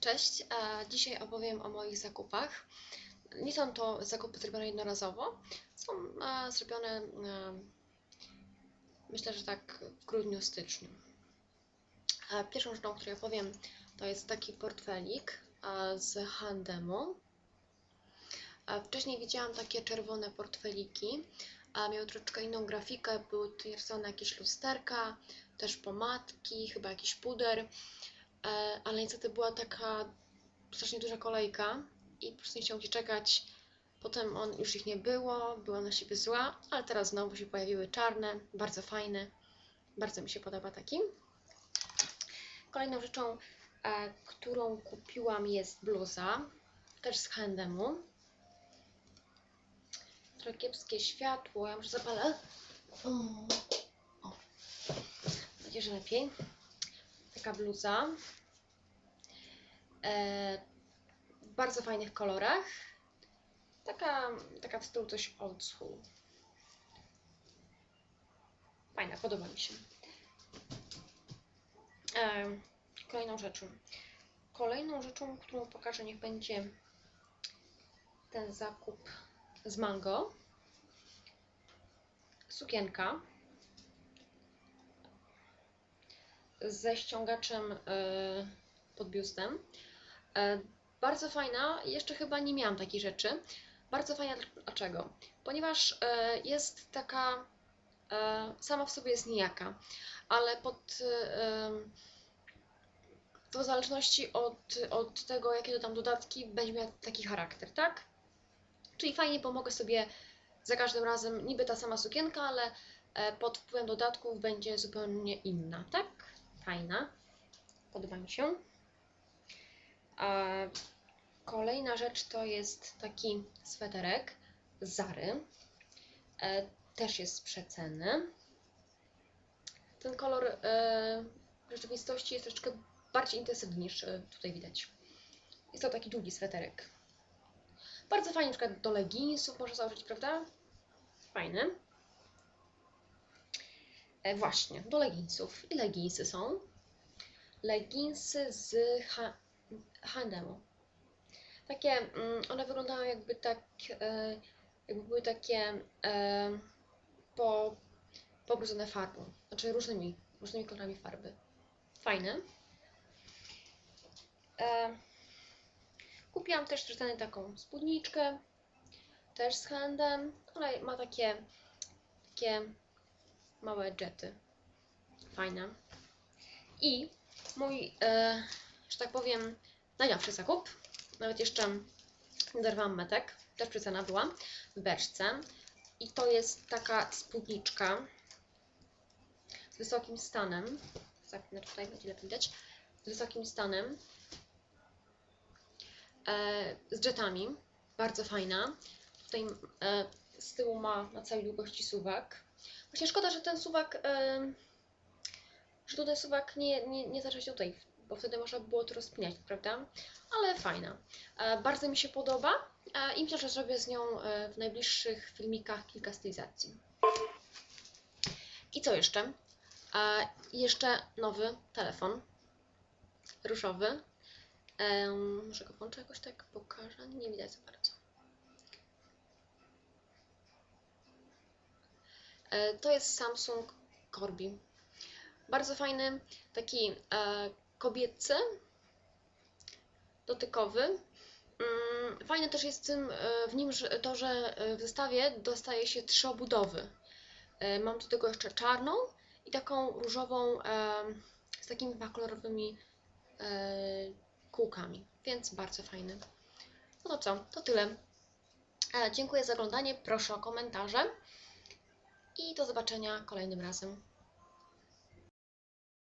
Cześć, dzisiaj opowiem o moich zakupach. Nie są to zakupy zrobione jednorazowo, są e, zrobione e, myślę, że tak w grudniu, styczniu. E, Pierwszą rzeczą, o której opowiem, to jest taki portfelik z Handemu. Wcześniej widziałam takie czerwone portfeliki, miały troszeczkę inną grafikę, były tu jakieś lusterka, też pomadki, chyba jakiś puder, ale niestety była taka strasznie duża kolejka i po prostu nie chciało się czekać. Potem on, już ich nie było, była na siebie zła, ale teraz znowu się pojawiły czarne, bardzo fajne. Bardzo mi się podoba taki. Kolejną rzeczą, e, którą kupiłam jest bluza, też z Handemu. Trochę kiepskie światło, ja może zapalę. O. Będzie, że lepiej. Taka bluza. E, w bardzo fajnych kolorach. Taka, taka w stylu coś old school. Fajna, podoba mi się. E, kolejną rzeczą. Kolejną rzeczą, którą pokażę, niech będzie ten zakup z mango. Sukienka ze ściągaczem y, pod biustem. E, Bardzo fajna, jeszcze chyba nie miałam takiej rzeczy. Bardzo fajna, dlaczego? Ponieważ e, jest taka, e, sama w sobie jest nijaka, ale pod, e, to w zależności od, od tego, jakie dodam dodatki, będzie miała taki charakter, tak? Czyli fajnie pomogę sobie za każdym razem, niby ta sama sukienka, ale e, pod wpływem dodatków będzie zupełnie inna, tak? Fajna. Podoba mi się. A kolejna rzecz to jest taki sweterek Zary. E, też jest przeceny. Ten kolor e, w rzeczywistości jest troszeczkę bardziej intensywny niż e, tutaj widać. Jest to taki długi sweterek. Bardzo fajnie, na przykład do leginsów można założyć, prawda? Fajny. E, właśnie, do leginsów. I leginsy są. Leginsy z ha Handemu. Takie, mm, one wyglądają jakby tak, e, jakby były takie e, po, pobrudzone farbą. Znaczy różnymi, różnymi kolorami farby. Fajne. Kupiłam też przeceny taką spódniczkę, też z handem. Ona ma takie, takie małe jety. Fajna. I mój, e, że tak powiem, najnowszy zakup. Nawet jeszcze nie metek. Też przecena była w beczce. I to jest taka spódniczka z wysokim stanem. Zapnę tutaj, będzie lepiej widać. Z wysokim stanem. E, z jetami. Bardzo fajna. Tutaj e, z tyłu ma na całej długości suwak. Właśnie szkoda, że ten suwak, że tutaj suwak nie, nie, nie zaczął się tutaj, bo wtedy można było to rozpinać, prawda? Ale fajna. E, bardzo mi się podoba e, i myślę, że zrobię z nią e, w najbliższych filmikach kilka stylizacji. I co jeszcze? Jeszcze nowy telefon różowy. Może go włączę jakoś tak, pokażę. Nie widać za bardzo. E, To jest Samsung Corby. Bardzo fajny, taki e, kobiecy, dotykowy. Mm, Fajne też jest w, e, nim to, że e, w zestawie dostaje się trzy obudowy. E, Mam do tego jeszcze czarną i taką różową e, z takimi kolorowymi e, kółkami, więc bardzo fajny. No to co, to tyle. E, Dziękuję za oglądanie, proszę o komentarze i do zobaczenia kolejnym razem.